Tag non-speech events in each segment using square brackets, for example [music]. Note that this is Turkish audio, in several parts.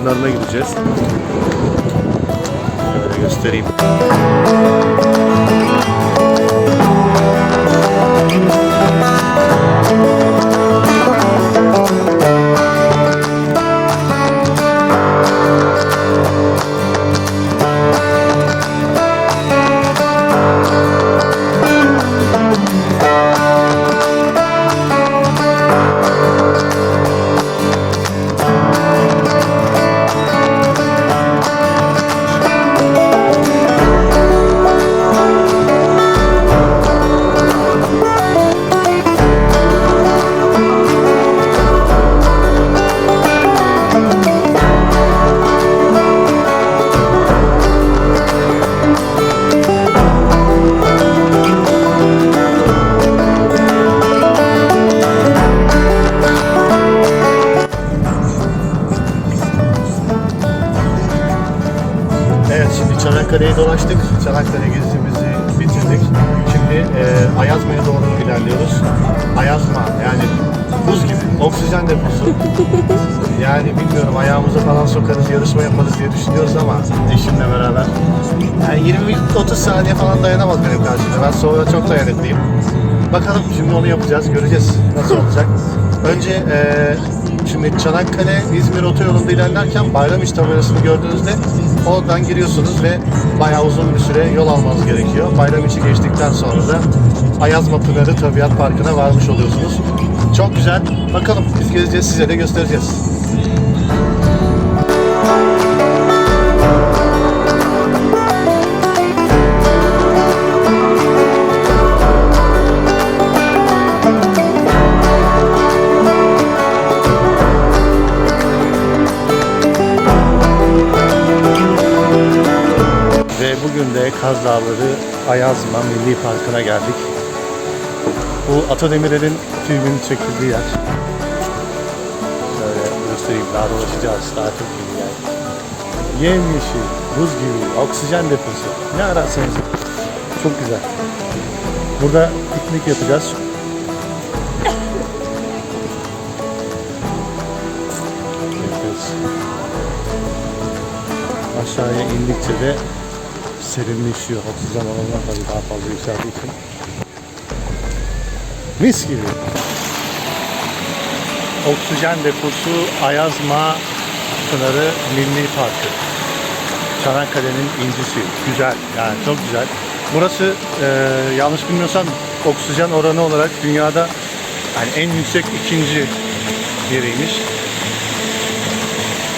Pınarı'na gideceğiz. Çanakkale'yi dolaştık. Çanakkale gezimizi bitirdik. Şimdi e, Ayazma'ya doğru ilerliyoruz. Ayazma yani buz gibi. Oksijen deposu. [laughs] Yani bilmiyorum ayağımızı falan sokarız, yarışma yaparız diye düşünüyoruz ama eşimle beraber. Yani 20-30 saniye falan dayanamaz benim karşımda. Ben soğuğa çok dayanıklıyım. Bakalım şimdi onu yapacağız, göreceğiz nasıl olacak. Önce e, şimdi Çanakkale İzmir otoyolunda ilerlerken Bayramiç tabelasını gördüğünüzde oradan giriyorsunuz ve bayağı uzun bir süre yol almanız gerekiyor. Bayramiç'i geçtikten sonra da Ayazma Pınarı Tabiat Parkı'na varmış oluyorsunuz. Çok güzel. Bakalım biz gezeceğiz, size de göstereceğiz. Bugün de Kaz Dağları Ayazma Milli Parkı'na geldik. Bu Atademir'in filminin çekildiği yer. Şöyle göstereyim daha dolaşacağız. Çok iyi yer. Yemyeşil, buz gibi, oksijen deposu. Ne ararsanız. Çok güzel. Burada piknik yapacağız. Aşağıya indikçe de serinleşiyor. Oksijen oranları tabii daha fazla yükseldiği için. Mis gibi. Oksijen deposu Ayazma Pınarı Milli Parkı. Çanakkale'nin incisi. Güzel. Yani çok güzel. Burası e, yanlış bilmiyorsam oksijen oranı olarak dünyada yani en yüksek ikinci yeriymiş.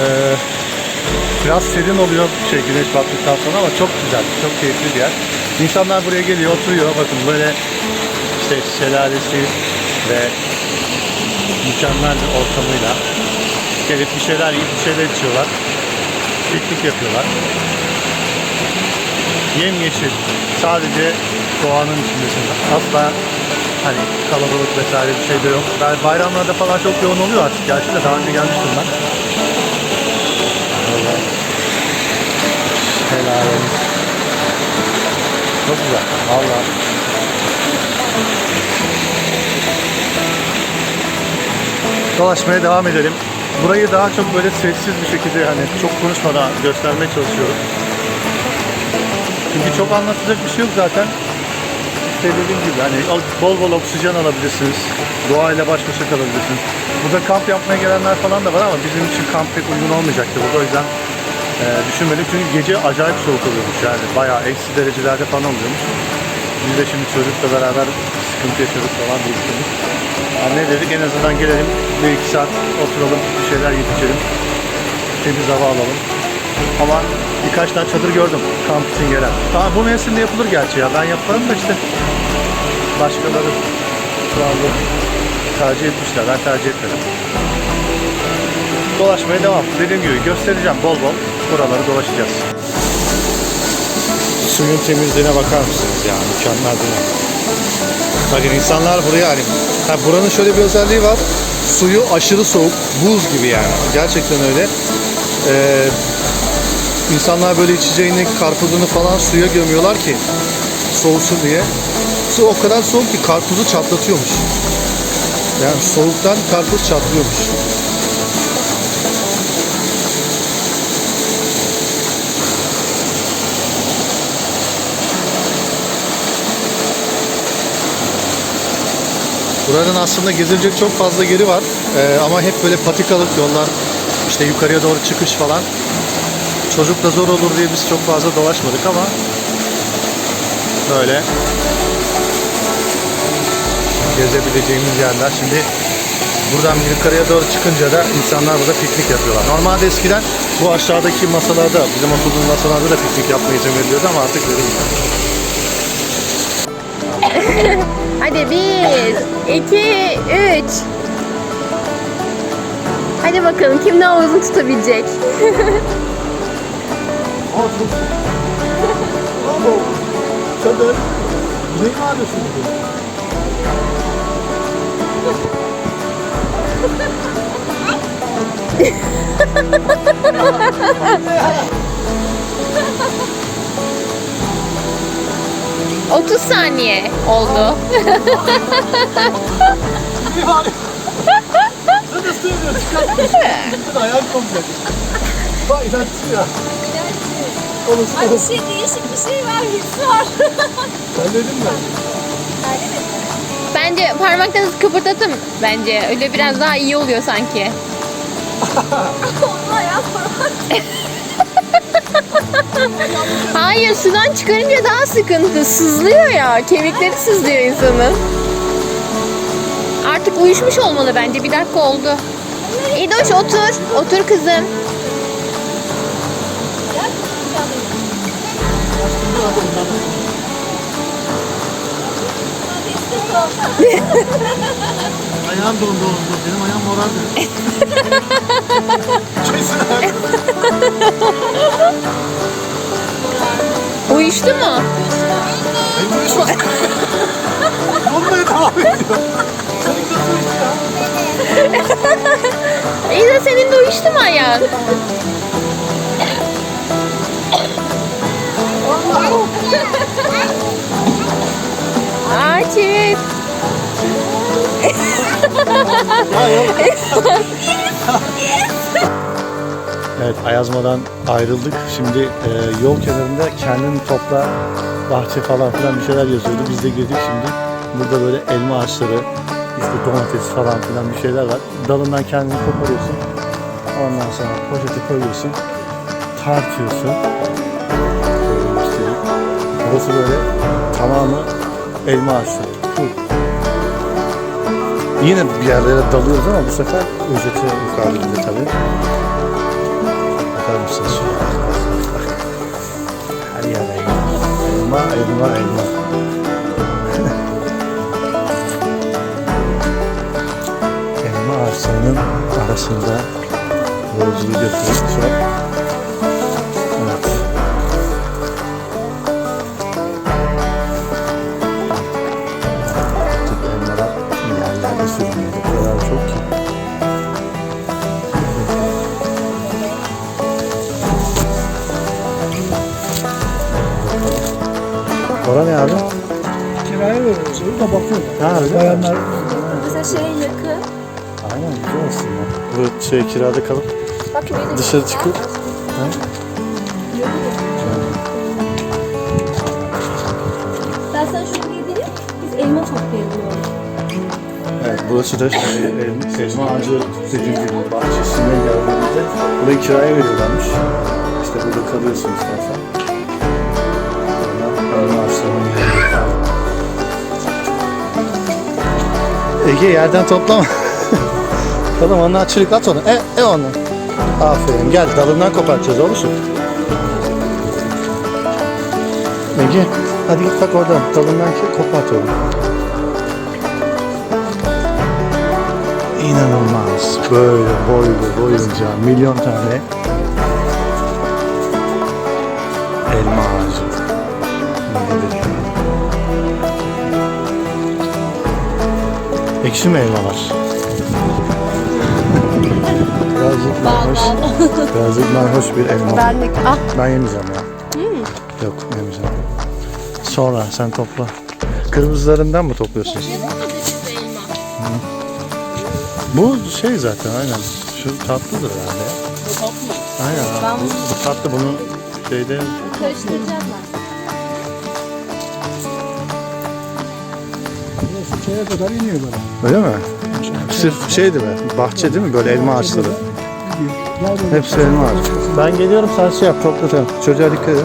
E, Biraz serin oluyor şey güneş battıktan sonra ama çok güzel, çok keyifli bir yer. İnsanlar buraya geliyor, oturuyor. Bakın böyle işte şelalesi ve mükemmel bir ortamıyla gelip bir şeyler yiyip bir şeyler içiyorlar. Piknik yapıyorlar. Yemyeşil. Sadece doğanın içindesin. Asla hani kalabalık vesaire bir şey de yok. Ben bayramlarda falan çok yoğun oluyor artık. Gerçi de daha önce gelmiştim ben. Vallahi. Çok güzel. Valla. Dolaşmaya devam edelim. Burayı daha çok böyle sessiz bir şekilde hani çok konuşmadan göstermeye çalışıyorum. Çünkü çok anlatacak bir şey yok zaten. İşte dediğim gibi hani bol bol oksijen alabilirsiniz. Doğayla baş başa kalabilirsiniz. Burada kamp yapmaya gelenler falan da var ama bizim için kamp pek uygun olmayacaktı burada. O yüzden e, düşünmedik. Çünkü gece acayip soğuk oluyormuş yani. Bayağı eksi derecelerde falan oluyormuş. Biz de şimdi çocukla beraber sıkıntı yaşadık falan diye düşündük. Yani dedik en azından gelelim bir iki saat oturalım bir şeyler yiyip içelim. Temiz hava alalım. Ama birkaç tane çadır gördüm kamp için gelen. Tamam bu mevsimde yapılır gerçi ya. Ben yaparım da işte başkaları anda tercih etmişler. Ben tercih etmedim. Dolaşmaya devam. Dediğim gibi göstereceğim bol bol. Buraları dolaşacağız. Suyun temizliğine bakar mısınız ya? Mükemmel değil mi? Bakın insanlar buraya hani ha, buranın şöyle bir özelliği var. Suyu aşırı soğuk, buz gibi yani. Gerçekten öyle. Ee, insanlar böyle içeceğini, karpuzunu falan suya gömüyorlar ki soğusun diye. Su o kadar soğuk ki karpuzu çatlatıyormuş. Yani soğuktan karpuz çatlıyormuş. Buranın aslında gezilecek çok fazla yeri var. Ee, ama hep böyle patikalık yollar, işte yukarıya doğru çıkış falan. Çocukla zor olur diye biz çok fazla dolaşmadık ama böyle gezebileceğimiz yerler. Şimdi buradan yukarıya doğru çıkınca da insanlar burada piknik yapıyorlar. Normalde eskiden bu aşağıdaki masalarda, bizim oturduğumuz masalarda da piknik yapmayı izin veriliyordu ama artık verilmiyor. [laughs] Hadi bir, iki, üç. Hadi bakalım kim daha uzun tutabilecek. [laughs] Bravo. Çadır. Ne mi arıyorsun bugün? [laughs] Otuz saniye oldu. Ne var? Sen de söylüyorsun çıkartmış. Bütün ayağın komple. Bak inatçı ya. Olursun Ay bir olursun. şey değişik bir şey var, his var. Sen dedin mi? Bence parmaklarınızı kıpırdatın bence. Öyle biraz daha iyi oluyor sanki. [laughs] Allah ya. [laughs] Hayır sudan çıkarınca daha sıkıntı. Sızlıyor ya. Kemikleri sızlıyor insanın. Artık uyuşmuş olmalı bence. Bir dakika oldu. İdoş otur. Otur kızım. [laughs] Ayağım dondu oldu. Benim ayağım morardı. [laughs] Kesin Benim uyuşmaz. Donmaya devam ediyor. İyi de senin de uyuştu mu ayağın? Akif. [laughs] Evet Ayazma'dan ayrıldık. Şimdi e, yol kenarında kendin topla bahçe falan filan bir şeyler yazıyordu. Biz de girdik şimdi. Burada böyle elma ağaçları, işte domates falan filan bir şeyler var. Dalından kendini koparıyorsun. Ondan sonra poşete koyuyorsun. Tartıyorsun. Göstereyim. Burası böyle tamamı elma ağaçları. Yine bir yerlere dalıyoruz ama bu sefer ücreti yukarıda tabii. Bakar mısınız? Bak. Her elma. Elma, elma, elma. ağaçlarının arasında yolculuğu götürüyoruz Ora ne abi? Kiraya veriyoruz. Da bakıyorlar. Ha öyle mi? Bayanlar Mesela şeye yakın. Aynen güzel aslında. Bu şey kirada kalıp Bak da Dışarı çekeceğim. çıkıp- Ha? Ben sana şunu yedireyim. Biz elma toplayalım orada. Evet burası da şey, el- elma ağacı dediğim gibi bahçesine geldiğimizde burayı kiraya veriyorlarmış. İşte burada kalıyorsun istersen. Ege yerden toplama. [laughs] Oğlum ondan çürük at onu. E, e onu. Aferin gel dalından kopartacağız oluşum. Ege hadi git bak oradan dalından kopart onu. İnanılmaz. Böyle boylu boyunca milyon tane Ekşi elmalar? Birazcık narhoş, birazcık narhoş bir elma. Ben de... Ah Ben yemeyeceğim ya. Yok yemeyeceğim. Sonra sen topla. Kırmızılarından mı topluyorsun? Bu şey zaten aynen. Şu tatlıdır herhalde. bu tatlı. Aynen. Bu, bu tatlı bunu şeyde Karıştıracağım ben. Şeye kadar iniyor böyle. Öyle mi? Sırf şeydi mi? Bahçe değil mi? Böyle elma ağaçları. Hepsi elma ağacı. Ben geliyorum sen şey yap topla sen. Çocuğa dikkat edin.